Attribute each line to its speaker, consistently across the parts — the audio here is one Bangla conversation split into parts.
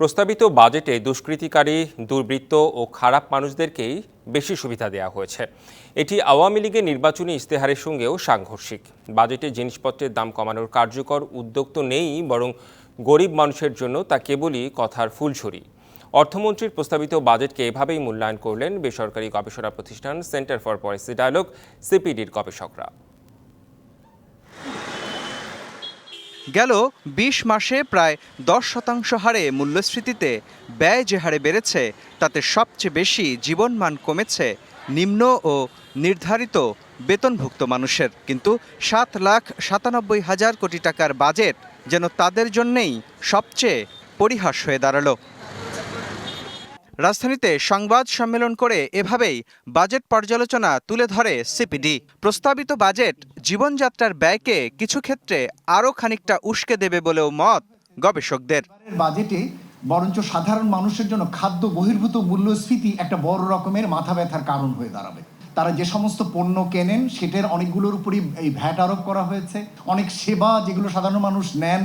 Speaker 1: প্রস্তাবিত বাজেটে দুষ্কৃতিকারী, দুর্বৃত্ত ও খারাপ মানুষদেরকেই বেশি সুবিধা দেওয়া হয়েছে। এটি আওয়ামী লীগের নির্বাচনী ইস্তেহারের সঙ্গেও সাংঘর্ষিক। বাজেটে জিনিসপত্রের দাম কমানোর কার্যকর উদ্যোগ তো নেই, বরং গরিব মানুষের জন্য তা কেবলই কথার ফুলঝুরি। অর্থমন্ত্রীর প্রস্তাবিত বাজেটকে এভাবেই মূল্যায়ন করলেন বেসরকারি গবেষণা প্রতিষ্ঠান সেন্টার ফর পলিসি ডায়ালগ, সিপিডির গবেষকরা।
Speaker 2: গেল ২০ মাসে প্রায় দশ শতাংশ হারে মূল্যস্ফীতিতে ব্যয় যে হারে বেড়েছে, তাতে সবচেয়ে বেশি জীবনমান কমেছে নিম্ন ও নির্ধারিত বেতনভুক্ত মানুষের। কিন্তু সাত লাখ সাতানব্বই হাজার কোটি টাকার বাজেট যেন তাদের জন্যেই সবচেয়ে পরিহাস হয়ে দাঁড়াল। রাজধানীতে সংবাদ সম্মেলন করে এভাবেই বাজেট পর্যালোচনা তুলে ধরে সিপিডি। প্রস্তাবিত বাজেট জীবনযাত্রার ব্যয়কে কিছু ক্ষেত্রে আরও খানিকটা উস্কে দেবে বলেও মত গবেষকদের।
Speaker 3: বাজেটে বরঞ্চ সাধারণ মানুষের জন্য খাদ্য বহির্ভূত মূল্যস্ফীতি একটা বড় রকমের মাথা ব্যথার কারণ হয়ে দাঁড়াবে। তারা যে সমস্ত পণ্য কেনেন সেটার অনেকগুলোর উপরই এই ভ্যাট আরোপ করা হয়েছে। অনেক সেবা যেগুলো সাধারণ মানুষ নেন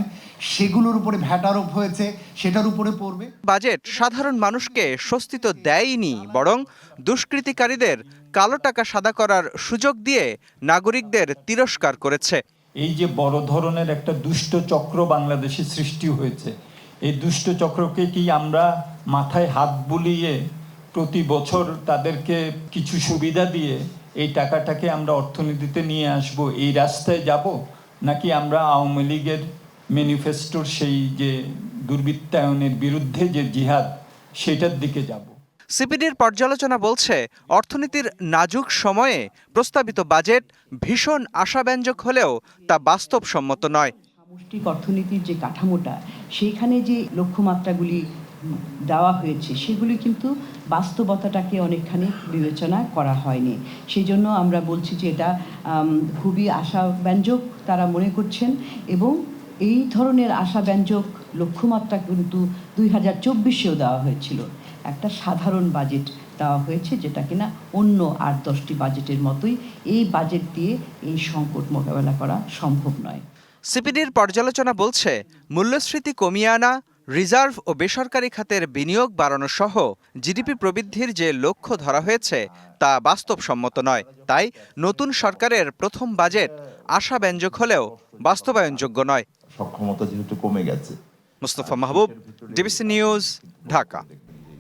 Speaker 3: সেগুলোর উপরে ভ্যাট আরোপ হয়েছে সেটার উপরে পড়বে।
Speaker 2: বাজেট সাধারণ মানুষকে স্বস্তি তো দেয়নি বরং দুষ্কৃতিকারীদের কালো টাকা সাদা করার সুযোগ দিয়ে নাগরিকদের তিরস্কার করেছে।
Speaker 4: এই যে বড় ধরনের একটা দুষ্ট চক্র বাংলাদেশে সৃষ্টি হয়েছে এই দুষ্ট চক্রকে কি আমরা মাথায় হাত বুলিয়ে প্রতি বছর তাদেরকে কিছু সুবিধা দিয়ে এই টাকাটাকে আমরা অর্থনীতিতে নিয়ে আসব। এই রাস্তায় যাব নাকি আমরা আওয়ামী লীগের ম্যানিফেস্টোর সেই যে দুর্বৃত্তায়নের বিরুদ্ধে যে জিহাদ সেটার দিকে যাব।
Speaker 2: সিপিডির পর্যালোচনা বলছে অর্থনীতির নাজুক সময়ে প্রস্তাবিত বাজেট ভীষণ আশাব্যঞ্জক হলেও তা বাস্তবসম্মত নয়।
Speaker 5: সামষ্টিক অর্থনীতির যে কাঠামোটা সেইখানে যে লক্ষ্যমাত্রাগুলি দেওয়া হয়েছে, সেগুলি কিন্তু বাস্তবতাটাকে অনেকখানি বিবেচনা করা হয়নি। সেই জন্য আমরা বলছি যে এটা খুবই আশাব্যঞ্জক তারা মনে করছেন এবং এই ধরনের আশাব্যঞ্জক লক্ষ্যমাত্রা কিন্তু দুই হাজার চব্বিশেও দেওয়া হয়েছিল। একটা সাধারণ বাজেট দেওয়া হয়েছে যেটা কিনা অন্য আট দশটি বাজেটের মতোই এই বাজেট দিয়ে এই সংকট মোকাবেলা করা সম্ভব নয়।
Speaker 2: সিপিডির পর্যালোচনা বলছে, মূল্যস্ফীতি কমিয়ে আনা রিজার্ভ ও বেসরকারি খাতের বিনিয়োগ বাড়ানো সহ জিডিপি প্রবৃদ্ধির যে লক্ষ্য ধরা হয়েছে তা বাস্তবসম্মত নয়। তাই নতুন সরকারের প্রথম বাজেট আশাব্যঞ্জক হলেও বাস্তবায়নযোগ্য নয়।
Speaker 6: সক্ষমতা যেহেতু কমে গেছে
Speaker 2: মুস্তফা মাহবুব ডিবিসি নিউজ ঢাকা।